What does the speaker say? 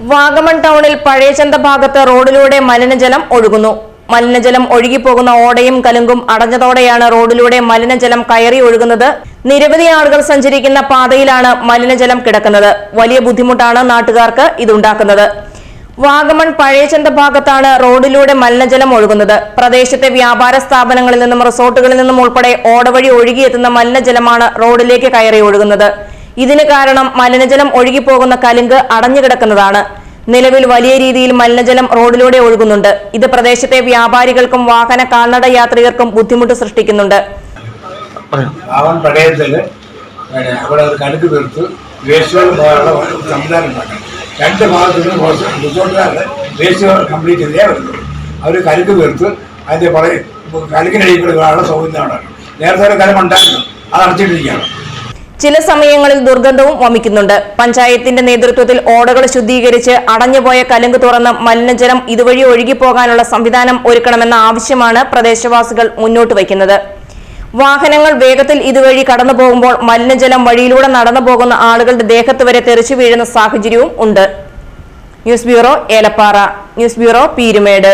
വാഗമൺ ടൗണിൽ പഴയചന്ത ഭാഗത്ത് റോഡിലൂടെ മലിനജലം ഒഴുകുന്നു. മലിനജലം ഒഴുകിപ്പോകുന്ന ഓടയും കലുങ്കും അടഞ്ഞതോടെയാണ് റോഡിലൂടെ മലിനജലം കയറി ഒഴുകുന്നത്. നിരവധി ആളുകൾ സഞ്ചരിക്കുന്ന പാതയിലാണ് മലിനജലം കിടക്കുന്നത്. വലിയ ബുദ്ധിമുട്ടാണ് നാട്ടുകാർക്ക് ഇതുണ്ടാക്കുന്നത്. വാഗമൺ പഴയചന്ത ഭാഗത്താണ് റോഡിലൂടെ മലിനജലം ഒഴുകുന്നത്. പ്രദേശത്തെ വ്യാപാര സ്ഥാപനങ്ങളിൽ നിന്നും റിസോർട്ടുകളിൽ നിന്നും ഉൾപ്പെടെ ഓടവഴി ഒഴുകിയെത്തുന്ന മലിനജലമാണ് റോഡിലേക്ക് കയറി ഒഴുകുന്നത്. ഇതിന് കാരണം മലിനജലം ഒഴുകിപ്പോകുന്ന കലുങ്ക് അടഞ്ഞുകിടക്കുന്നതാണ്. നിലവിൽ വലിയ രീതിയിൽ മലിനജലം റോഡിലൂടെ ഒഴുകുന്നുണ്ട്. ഇത് പ്രദേശത്തെ വ്യാപാരികൾക്കും വാഹന കാൽനട യാത്രികർക്കും ബുദ്ധിമുട്ട് സൃഷ്ടിക്കുന്നുണ്ട്. അവിടെ ഒരു കടുക്ക് തീർത്ത്. സംവിധാനം ഉണ്ടാക്കണം. രണ്ട് ഭാഗത്തുനിന്ന് റിസോർട്ടുകാരുടെ വേസ്റ്റ് കംപ്ലീറ്റ് ചെയ്തേ വരുന്നത് അവർ കലുക്ക് തീർത്ത്. അതിന്റെ പറയും കലുക്കിനടിയിൽ കൂടെ സൗകര്യം നേരത്തെ ഒരു കലം ഉണ്ടായിരുന്നു. അത് അടച്ചിട്ടിരിക്കുകയാണ്. ചില സമയങ്ങളിൽ ദുർഗന്ധവും വമിക്കുന്നുണ്ട്. പഞ്ചായത്തിന്റെ നേതൃത്വത്തിൽ ഓടകൾ ശുദ്ധീകരിച്ച് അടഞ്ഞുപോയ കലുങ്ക് തുറന്ന് മലിനജലം ഇതുവഴി ഒഴുകിപ്പോകാനുള്ള സംവിധാനം ഒരുക്കണമെന്ന ആവശ്യമാണ് പ്രദേശവാസികൾ മുന്നോട്ട് വയ്ക്കുന്നത്. വാഹനങ്ങൾ വേഗത്തിൽ ഇതുവഴി കടന്നു പോകുമ്പോൾ മലിനജലം വഴിയിലൂടെ നടന്നു പോകുന്ന ആളുകളുടെ ദേഹത്ത് വരെ തെറിച്ചു വീഴുന്ന സാഹചര്യവും ഉണ്ട്. News bureau Elappara. News bureau Peermade.